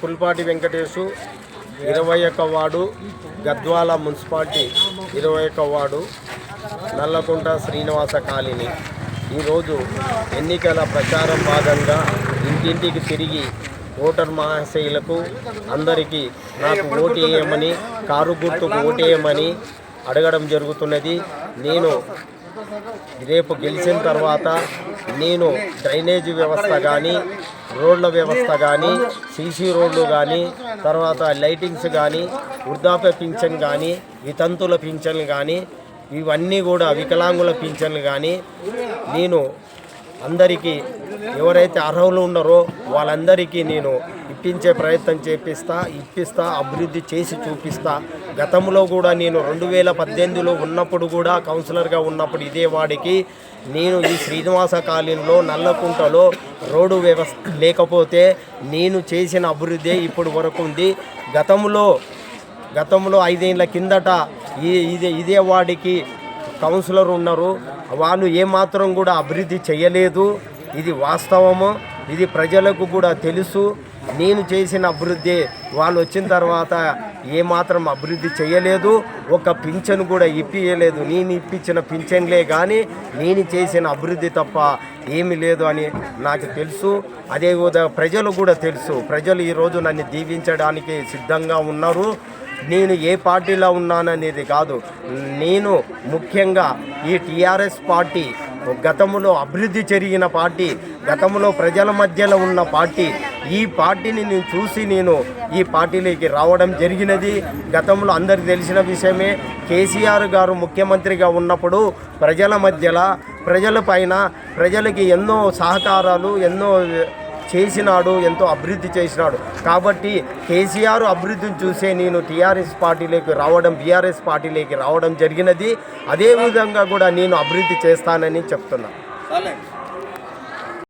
పుల్పాటి వెంకటేశు ఇరవై ఒక్క ward Gadwal municipality ఇరవై ఒక్క వార్డు నల్లకుంట శ్రీనివాస కాలనీ. ఈరోజు ఎన్నికల ప్రచారం భాగంగా ఇంటింటికి తిరిగి ఓటర్ మహాశయులకు అందరికీ నాకు ఓటు వేయమని కారు గుర్తుకు ఓటు వేయమని అడగడం జరుగుతున్నది. నేను రేపు గెలిచిన తర్వాత నేను డ్రైనేజీ వ్యవస్థ కానీ రోడ్ల వ్యవస్థ కానీ సీసీ రోడ్లు కానీ తర్వాత లైటింగ్స్ కానీ వృద్ధాప్య పింఛన్ కానీ వితంతుల పింఛన్లు కానీ ఇవన్నీ కూడా వికలాంగుల పింఛన్లు కానీ నేను అందరికీ ఎవరైతే అర్హులు ఉన్నారో వాళ్ళందరికీ నేను ఇప్పించే ప్రయత్నం చేపిస్తా ఇప్పిస్తా అభివృద్ధి చేసి చూపిస్తా. గతంలో కూడా నేను రెండు వేల పద్దెనిమిదిలో ఉన్నప్పుడు కూడా కౌన్సిలర్గా ఉన్నప్పుడు ఇదే వాడికి నేను ఈ శ్రీనివాస కాలనీలో నల్లకుంటలో రోడ్డు వ్యవస్థ లేకపోతే నేను చేసిన అభివృద్ధి ఇప్పుడు వరకు ఉంది. గతంలో గతంలో ఐదేళ్ళ కిందట ఇదే ఇదే వాడికి కౌన్సిలర్ ఉన్నారు. వాళ్ళు ఏమాత్రం కూడా అభివృద్ధి చేయలేదు. ఇది వాస్తవము. ఇది ప్రజలకు కూడా తెలుసు. నేను చేసిన అభివృద్ధి వాళ్ళు వచ్చిన తర్వాత ఏమాత్రం అభివృద్ధి చేయలేదు. ఒక పింఛను కూడా ఇప్పియలేదు. నేను ఇప్పించిన పింఛన్లే కానీ నేను చేసిన అభివృద్ధి తప్ప ఏమీ లేదు అని నాకు తెలుసు. అదే విధంగా ప్రజలు కూడా తెలుసు. ప్రజలు ఈరోజు నన్ను దీవించడానికి సిద్ధంగా ఉన్నారు. నేను ఏ పార్టీలో ఉన్నాననేది కాదు. నేను ముఖ్యంగా ఈ టీఆర్ఎస్ పార్టీ గతంలో అభివృద్ధి జరిగిన పార్టీ గతంలో ప్రజల మధ్యలో ఉన్న పార్టీ ఈ పార్టీని నేను చూసి నేను ఈ పార్టీలోకి రావడం జరిగినది. గతంలో అందరికి తెలిసిన విషయమే కేసీఆర్ గారు ముఖ్యమంత్రిగా ఉన్నప్పుడు ప్రజల మధ్యలో ప్రజల పైన ప్రజలకి ఎన్నో సహకారాలు ఎన్నో చేసినాడు ఎంతో అభివృద్ధి చేసినాడు. కాబట్టి కేసీఆర్ అభివృద్ధిని చూసే నేను టీఆర్ఎస్ పార్టీలోకి రావడం బీఆర్ఎస్ పార్టీలోకి రావడం జరిగినది. అదే విధంగా కూడా నేను అభివృద్ధి చేస్తానని చెప్తున్నాను